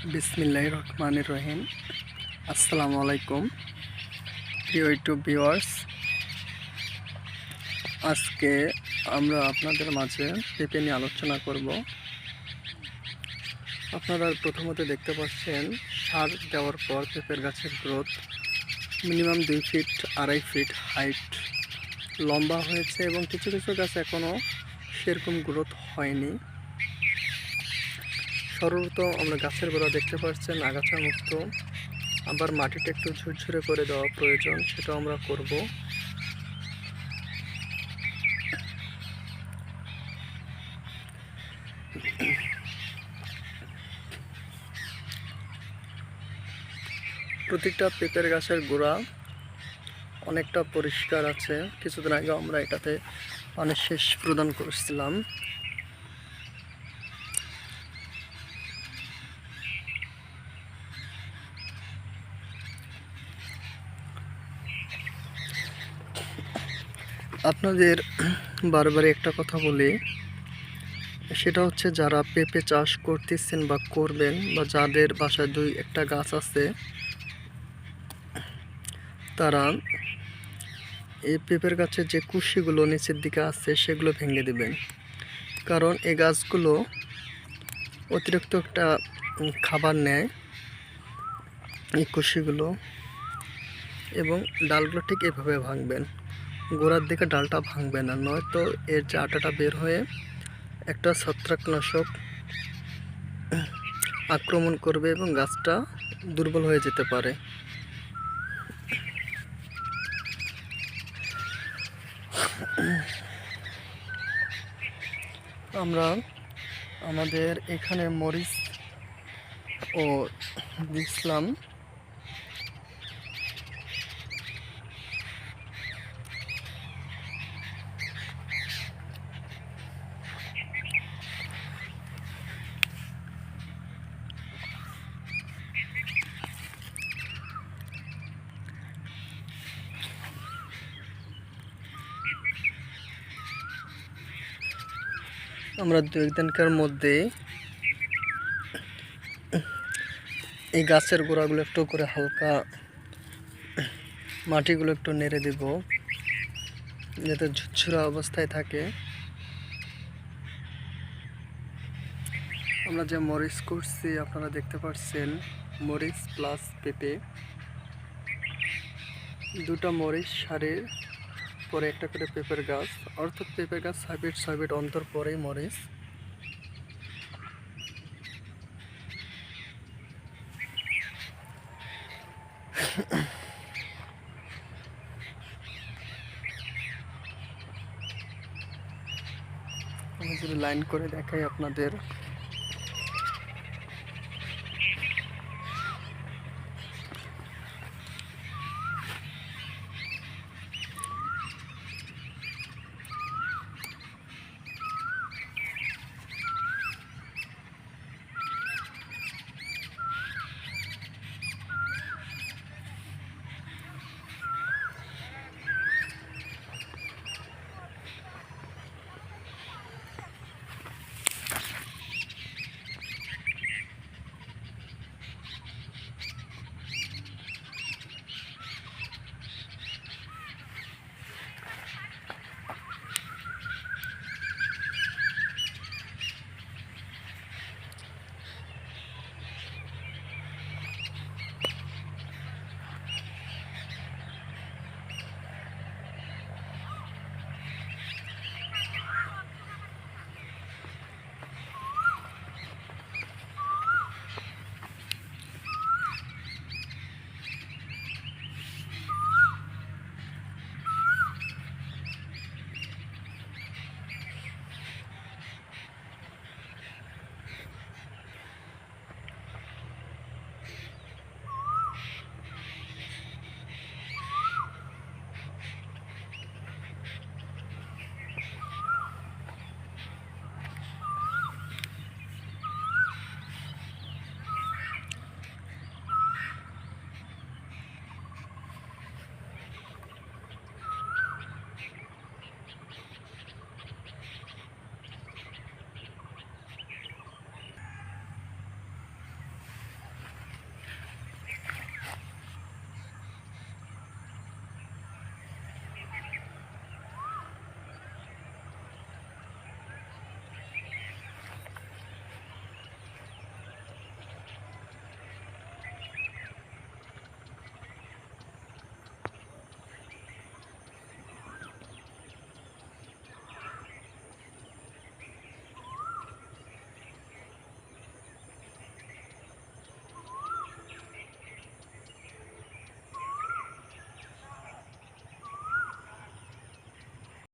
বিসমিল্লাহ রহমানির রহিম। আসসালামু আলাইকুম। প্রিয় ইউটিউব ভিউয়ার্স আজকে আমরা আপনাদের মাঝে পেঁপে নিয়ে আলোচনা করব। আপনারা প্রথমত দেখতে পাচ্ছেন, সার দেওয়ার পর পেঁপের গাছের গ্রোথ মিনিমাম দুই ফিট আড়াই ফিট হাইট লম্বা হয়েছে এবং কিছু কিছু গাছ এখনও সেরকম গ্রোথ হয়নি। সর্বত আমরা গাছের গোড়া দেখতে পাচ্ছেন, আগাছা মুক্ত। আবার মাটিটা একটু ঝুরঝুরে করে দেওয়া প্রয়োজন সেটা আমরা করব। প্রত্যেকটা পেঁপের গাছের গোড়া অনেকটা পরিষ্কার আছে। কিছুদিন আগে আমরা এটাতে পানির শেষ প্রদান করেছিলাম। আপনাদের বারবার একটা কথা বলি, সেটা হচ্ছে যারা পেঁপে চাষ করতেছেন বা করবেন বা যাদের বাসায় দুই একটা গাছ আছে, তারা এই পেঁপের গাছের যে কুশিগুলো নিচের দিকে আছে সেগুলো ভেঙে দিবেন। কারণ এই গাছগুলো অতিরিক্ত একটা খাবার নেয় এই কুশিগুলো এবং ডালগুলো ঠিক এভাবে ভাঙবেন। গোড়ার দিকে ডালটা ভাঙবে না, নয়তো এর যে আটাটা বের হয়ে একটা ছত্রাকনাশক আক্রমণ করবে এবং গাছটা দুর্বল হয়ে যেতে পারে। আমরা আমাদের এখানে মরিচ ও দিছিলাম। আমরা দু একদিনকার মধ্যে এই গাছের গোড়াগুলো একটু করে হালকা মাটিগুলো একটু নেড়ে দেব, যাতে ঝুরঝুরা অবস্থায় থাকে। আমরা যে মরিচ করছি আপনারা দেখতে পাচ্ছেন মরিচ প্লাস পেঁপে। দুটো মরিচ সারের পরে একটা করে পেঁপের গাছ, অর্থাৎ পেঁপের গাছ ছয় ফিট ছয় অন্তর পরেই আমি যদি লাইন করে দেখাই আপনাদের।